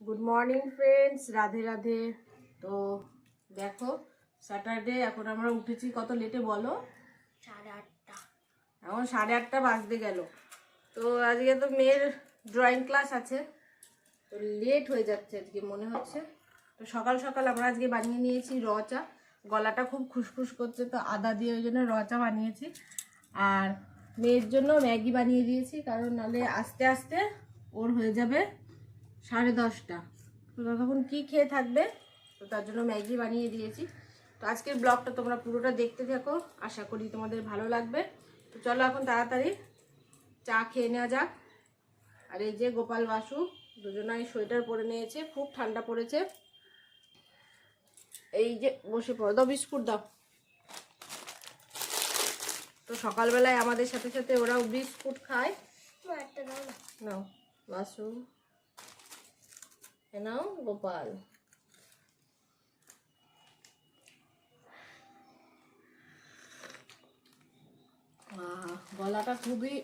Good morning friends Radhe Radhe. তো দেখো Saturday এখন আমরা উঠেছি কত লেটে বলো? সাড়ে আটটা। এখন সাড়ে আটটা বাজতে গেল। তো আজকে তো মেয়ের ড্রয়িং ক্লাস আছে। তো লেট হয়ে যাচ্ছে আজকে মনে হচ্ছে। তো সকাল সকাল আমরা আজকে বানিয়ে নিয়েছি র চা। গলাটা খুব খুসখুস করছে তো আদা দিয়ে ওই জন্য র চা বানিয়েছি। আর মেয়ের জন্য ম্যাগি বানিয়ে দিয়েছি কারণ নাহলে আস্তে আস্তে ওর হয়ে যাবে সাড়ে দশটা। তো ততক্ষণ কী খেয়ে থাকবে? তো তার জন্য ম্যাগি বানিয়ে দিয়েছি। তো আজকের ব্লগটা তোমরা পুরোটা দেখতে থাকো। আশা করি তোমাদের ভালো লাগবে। তো চলো এখন তাড়াতাড়ি চা খেয়ে নেওয়া যাক। আর এই যে গোপাল বাসু দুজনাই সোয়েটার পরে নিয়েছে। খুব ঠান্ডা পড়েছে। এই যে বসে পড়ো। দাও বিস্কুট দাও। তো সকালবেলায় আমাদের সাথে সাথে ওরাও বিস্কুট খায়। নাও বাসু। নাও গোপাল গলাটা খুবই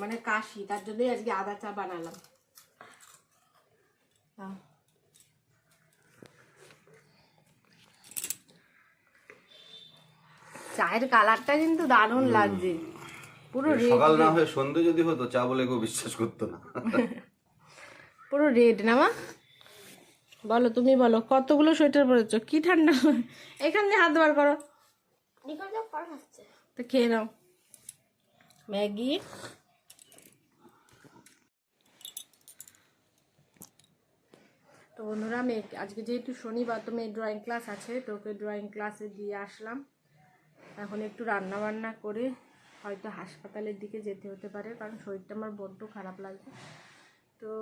মানে কাশি তার জন্যই আজকে আদা চা বানালাম। চায়ের কালারটা কিন্তু দারুণ লাগছে। পুরো রেড সকাল না হয়ে সন্ধে যদি হতো চা বলে কেউ বিশ্বাস করতো না। পুরো রেড না মা? বলো তুমি বলো কতগুলো সোয়েটার পরেছো? কি ঠান্ডা? এখান দিয়ে হাত বার করো। তো খেয়ে নাও। ম্যাগি। তো বন্ধুরা মেয়ে আজকে যেহেতু শনিবার তো মেয়ের ড্রয়িং ক্লাস আছে তো ওকে ড্রয়িং ক্লাসে দিয়ে আসলাম। এখন একটু রান্না বান্না করে হয়তো হাসপাতালের দিকে যেতে হতে পারে কারণ শরীরটা আমার বড্ড খারাপ লাগছে। তো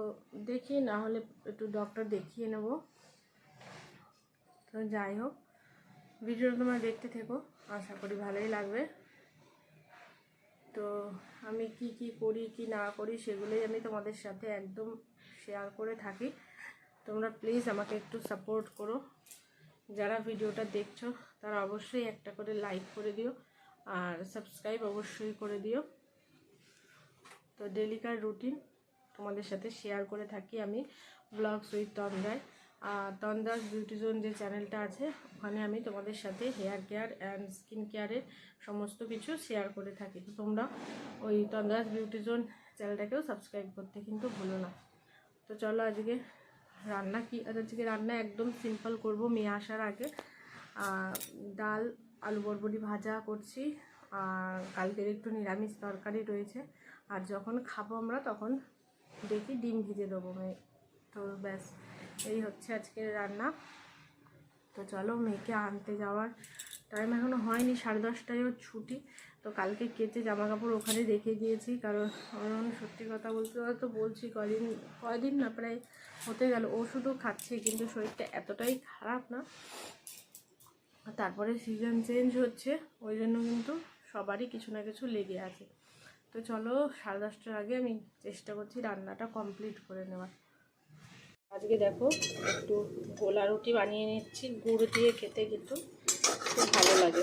দেখি, না হলে একটু ডক্টর দেখিয়ে নেব। তো যাই হোক, ভিডিওটা তোমরা দেখতে থেকো, আশা করি ভালোই লাগবে। তো আমি কি কি করি, কি না করি, সেগুলোই আমি তোমাদের সাথে একদম শেয়ার করে থাকি। তোমরা প্লিজ আমাকে একটু সাপোর্ট করো। যারা ভিডিওটা দেখছ, তারা অবশ্যই একটা করে লাইক করে দিও, আর সাবস্ক্রাইব অবশ্যই করে দিও। তো ডেলিকার রুটিন তোমাদের সাথে শেয়ার করে থাকি আমি ব্লগস উইথ তন্দ্রায় আর তন্দ্রাস বিউটি জোন যে চ্যানেলটা আছে, ওখানে আমি তোমাদের সাথে হেয়ার কেয়ার অ্যান্ড স্কিন কেয়ারের সমস্ত কিছু শেয়ার করে থাকি। তো তোমরা ওই তন্দ্রাস বিউটি জোন চ্যানেলটাকেও সাবস্ক্রাইব করতে কিন্তু ভুলো না। তো চলো আজকে রান্না কি, আজকে রান্না একদম সিম্পল করব মেয়ে আসার আগে। ডাল, আলু বরবটি ভাজা করছি, আর কালকের একটু নিরামিষ তরকারি রয়েছে। আর যখন খাব আমরা তখন দেখি, ডিম ভিজে দেবো মেয়ে। তো ব্যাস, এই হচ্ছে আজকের রান্না। তো চলো মেয়েকে আনতে যাওয়ার টাইম এখনও হয়নি, সাড়ে দশটায় ওর ছুটি। তো কালকে কেচে জামা কাপড় ওখানে রেখে দিয়েছি কারণ কারণ সত্যি কথা বলতে তো বলছি কদিন কয়দিন না প্রায় হতে গেল, ওষুধও খাচ্ছি, কিন্তু শরীরটা এতটাই খারাপ না। তারপরে সিজন চেঞ্জ হচ্ছে, ওই জন্য কিন্তু সবারই কিছু না কিছু লেগে আছে। তো চলো সাড়ে দশটার আগে আমি চেষ্টা করছি রান্নাটা কমপ্লিট করে নেওয়ার। আজকে দেখো একটু গোলা রুটি বানিয়ে নিচ্ছি, গুড় দিয়ে খেতে কিন্তু খুব ভালো লাগে।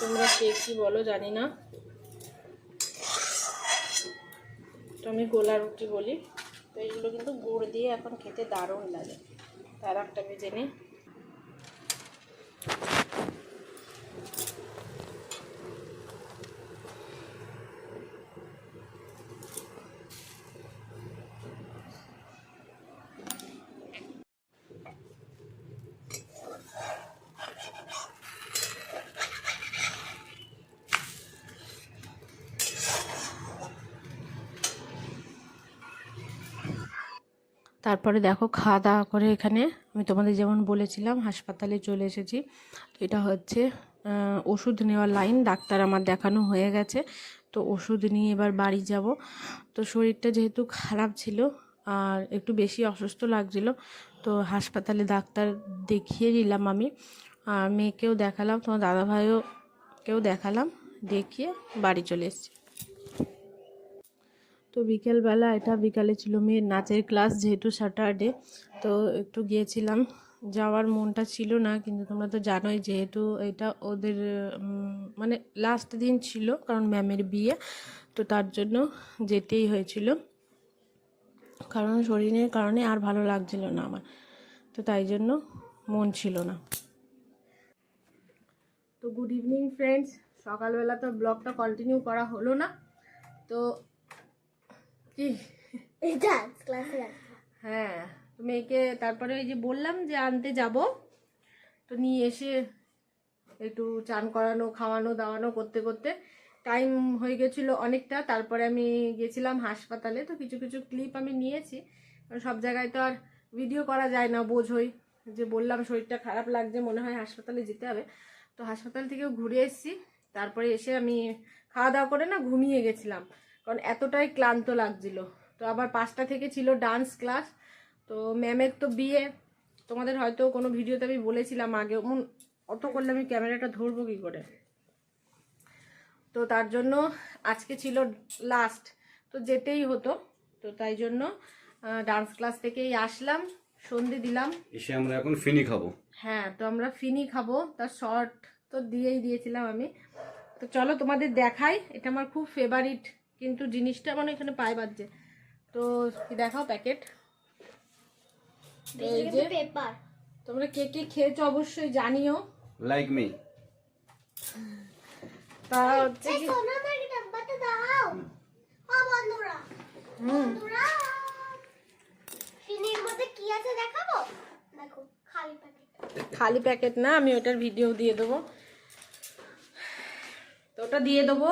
তোমরা কে কী বলো জানি না। তো আমি গোলা রুটি বলি, তো এইগুলো কিন্তু গুড় দিয়ে এখন খেতে দারুণ লাগে। তার একটা ভেজে নিই তারপরে দেখো খাওয়া দাওয়া করে এখানে আমি তোমাদের যেমন বলেছিলাম, হাসপাতালে চলে এসেছি। এটা হচ্ছে ওষুধ নেওয়ার লাইন, ডাক্তার আমার দেখানো হয়ে গেছে। তো ওষুধ নিয়ে এবার বাড়ি যাব। তো শরীরটা যেহেতু খারাপ ছিল আর একটু বেশি অসুস্থ লাগছিল, তো হাসপাতালে ডাক্তার দেখিয়ে নিলাম আমি। আর মেয়েকেও দেখালাম, তোমার দাদাভাইও কেউ দেখালাম, দেখিয়ে বাড়ি চলে এসেছি। তো বিকেলবেলা এটা বিকালে ছিল মেয়ের নাচের ক্লাস যেহেতু স্যাটারডে তো একটু গিয়েছিলাম। যাওয়ার মনটা ছিল না, কিন্তু তোমরা তো জানোই যেহেতু এটা ওদের মানে লাস্ট দিন ছিল কারণ ম্যামের বিয়ে, তো তার জন্য যেতেই হয়েছিল। কারণ শরীরের কারণে আর ভালো লাগছিল না আমার, তো তাই জন্য মন ছিল না। তো গুড ইভিনিং ফ্রেন্ডস সকালবেলা তো ব্লগটা কন্টিনিউ করা হলো না। তো কি? এই ডান্স ক্লাসে হ্যাঁ মেয়েকে তারপরে ওই যে বললাম যে আনতে যাব। তো নিয়ে এসে একটু চান করানো খাওয়ানো দাওয়ানো করতে করতে টাইম হয়ে গেছিল অনেকটা। তারপরে আমি গেছিলাম হাসপাতালে তো কিছু কিছু ক্লিপ আমি নিয়েছি। কারণ সব জায়গায় তো আর ভিডিও করা যায় না বোঝই। যে বললাম শরীরটা খারাপ লাগছে মনে হয় হাসপাতালে যেতে হবে। তো হাসপাতাল থেকেও ঘুরে এসেছি। তারপরে এসে আমি খাওয়া দাওয়া করে না ঘুমিয়ে গেছিলাম। কারণ এতটাই ক্লান্ত লাগছিল। তো আবার পাঁচটা থেকে ছিল ডান্স ক্লাস তো ম্যামের তো বিয়ে। তোমাদের হয়তো কোনো ভিডিওতে আমি বলেছিলাম আগে উম, অত করলে আমি ক্যামেরাটা ধরবো কী করে? তো তার জন্য আজকে ছিল লাস্ট তো যেতেই হতো। তো তাই জন্য ডান্স ক্লাস থেকেই আসলাম সন্ধে দিলাম। এসে আমরা এখন ফিনি খাব। হ্যাঁ তো আমরা ফিনি খাব। তার শর্ট তো দিয়েই দিয়েছিলাম আমি। তো চলো তোমাদের দেখাই এটা আমার খুব ফেভারিট কিন্তু জিনিসটা মানে এখানে পায়ে বাজছে। তো কি দেখাও প্যাকেট। এই যে পেপার। তোমরা কে কে খেয়েছো অবশ্যই জানিও। লাইক মি তা হচ্ছে কি? দাও। বন্ধুরা বন্ধুরা মধ্যে আছে দেখাবো? দেখো খালি প্যাকেট। খালি প্যাকেট না আমি ওটার ভিডিও দিয়ে দেবো। তো ওটা দিয়ে দেবো।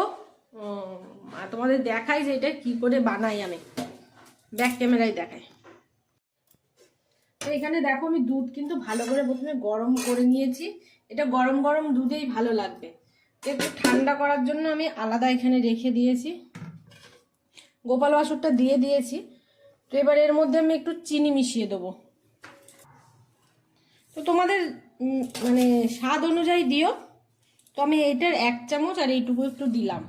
তোমাদের দেখাই যে এটা কি করে বানাই আমি। ব্যাক ক্যামেরায় দেখাই। তো এখানে দেখো আমি দুধ কিন্তু ভালো করে প্রথমে গরম করে নিয়েছি। এটা গরম গরম দুধেই ভালো লাগবে। একটু ঠান্ডা করার জন্য আমি আলাদা এখানে রেখে দিয়েছি। গোপাল বাসুরটা দিয়ে দিয়েছি। তো এবার এর মধ্যে আমি একটু চিনি মিশিয়ে দেবো। তো তোমাদের মানে স্বাদ অনুযায়ী দিও। তো আমি এইটার এক চামচ আর এইটুকু একটু দিলাম।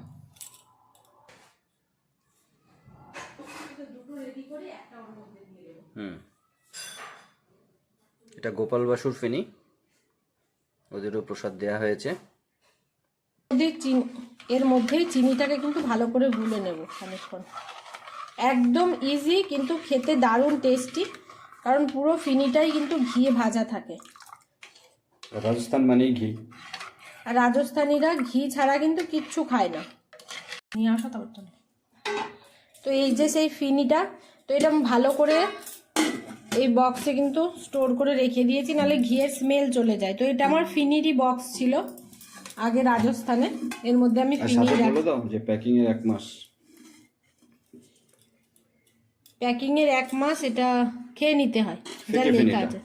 হুম। এটা গোপাল বাসুর ফিনি। ওদেরও প্রসাদ দেয়া হয়েছে। এর মধ্যেই চিনিটাকে কিন্তু ভালো করে গুলে নেব খানিকক্ষণ। একদম ইজি কিন্তু খেতে দারুণ টেস্টি কারণ পুরো ফিনিটাই কিন্তু ঘিয়ে ভাজা থাকে। রাজস্থান মানেই ঘি। আর রাজস্থানীরা ঘি ছাড়া কিন্তু কিচ্ছু খায় না। নিয়ে আসো। তো এই যে সেই ফিনিটা তো এটা ভালো করে এই বক্সে কিন্তু স্টোর করে রেখে দিয়েছি নাহলে ঘিয়ের স্মেল চলে যায়। তো এটা আমার ফিনিরই বক্স ছিল আগে রাজস্থানে। এর মধ্যে আমি ফিনি বলে দাও যে প্যাকিং এর এক মাস। প্যাকিং এর এক মাস এটা খেয়ে নিতে হয় যা লেখা আছে।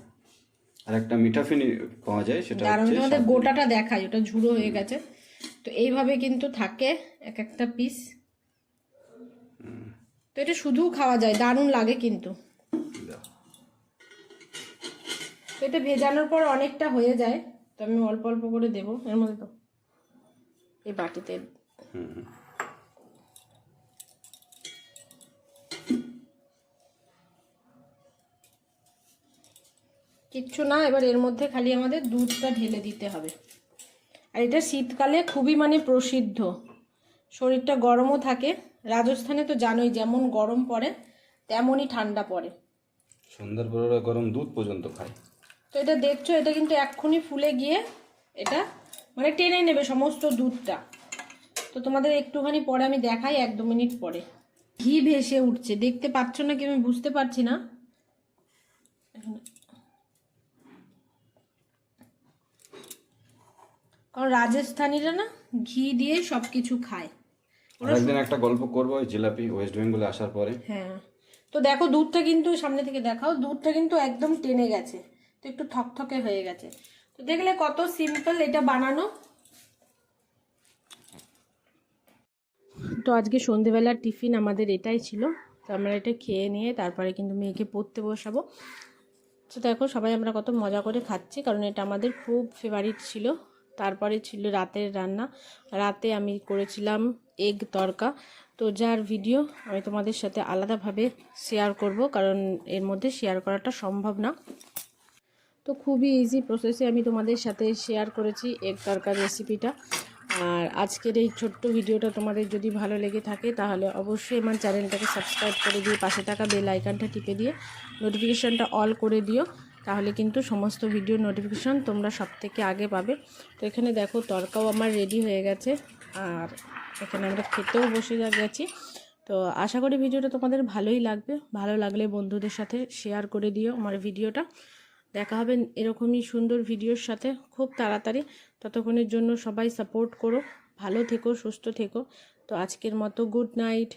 আর একটা মিঠা ফিনি পাওয়া যায় সেটা আর তোমাদের গোটাটা দেখাই ওটা ঝুড়ো হয়ে গেছে। তো এইভাবে কিন্তু থাকে এক একটা পিস তো এটা শুধু খাওয়া যায় দারুণ লাগে কিন্তু। এটা ভেজানোর পর অনেকটা হয়ে যায়, তো আমি অল্প অল্প করে দেবো এর মধ্যে তো। এই বাটিতে। কিচ্ছু না, এবার এর মধ্যে খালি আমাদের দুধটা ঢেলে দিতে হবে। আর এটা শীতকালে খুবই মানে প্রসিদ্ধ। শরীরটা গরমও থাকে। রাজস্থানে তো জানোই, যেমন গরম পড়ে, তেমনই ঠান্ডা পড়ে। সন্ধ্যার গরম দুধ পর্যন্ত খায়। তো এটা দেখছ এটা কিন্তু এক্ষুনি ফুলে গিয়ে এটা মানে টেনে নেবে সমস্ত দুধটা। তো তোমাদের একটুখানি পরে আমি দেখাই এক দু মিনিট পরে। ঘি ভেসে উঠছে দেখতে পাচ্ছ না কি আমি বুঝতে পারছি না। কারণ রাজস্থানীরা না ঘি দিয়ে সব কিছু খায় একদিন একটা গল্প করব ওই জিলাপি ওয়েস্ট বেঙ্গলে আসার পরে। হ্যাঁ। তো দেখো দুধটা কিন্তু সামনে থেকে দেখাও দুধটা কিন্তু একদম টেনে গেছে। তো একটু থকথকে হয়ে গেছে। তো দেখলে কত সিম্পল এটা বানানো। তো আজকে সন্ধেবেলার টিফিন আমাদের এটাই ছিল। তো আমরা এটা খেয়ে নিয়ে তারপরে কিন্তু মেয়েকে পড়তে বসাবো। তো দেখো সবাই আমরা কত মজা করে খাচ্ছি, কারণ এটা আমাদের খুব ফেভারিট ছিল। তারপরে ছিল রাতের রান্না। রাতে আমি করেছিলাম এগ তরকা তো যার ভিডিও আমি তোমাদের সাথে আলাদাভাবে শেয়ার করব, কারণ এর মধ্যে শেয়ার করাটা সম্ভব না। তো খুবই ইজি প্রসেসে আমি তোমাদের সাথে শেয়ার করেছি এগ তরকার রেসিপিটা আর আজকের এই ছোট্ট ভিডিওটা তোমাদের যদি ভালো লেগে থাকে, তাহলে অবশ্যই আমার চ্যানেলটাকে সাবস্ক্রাইব করে দিয়ে পাশে থাকা বেল আইকনটা টিপে দিয়ে নোটিফিকেশানটা অল করে দিও। তাহলে কিন্তু সমস্ত ভিডিও নোটিফিকেশান তোমরা সব থেকে আগে পাবে। তো এখানে দেখো, তরকাও আমার রেডি হয়ে গেছে। আর এখানে আমরা খেতেও বসে গেছি। তো আশা করি ভিডিওটা তোমাদের ভালোই লাগবে। ভালো লাগলে বন্ধুদের সাথে শেয়ার করে দিও আমার ভিডিওটা দেখা হবে এরকমই সুন্দর ভিডিওর সাথে। খুব তাড়াতাড়ি। ততক্ষণের জন্য সবাই সাপোর্ট করো। ভালো থেকো, সুস্থ থেকো। তো আজকের মতো গুড নাইট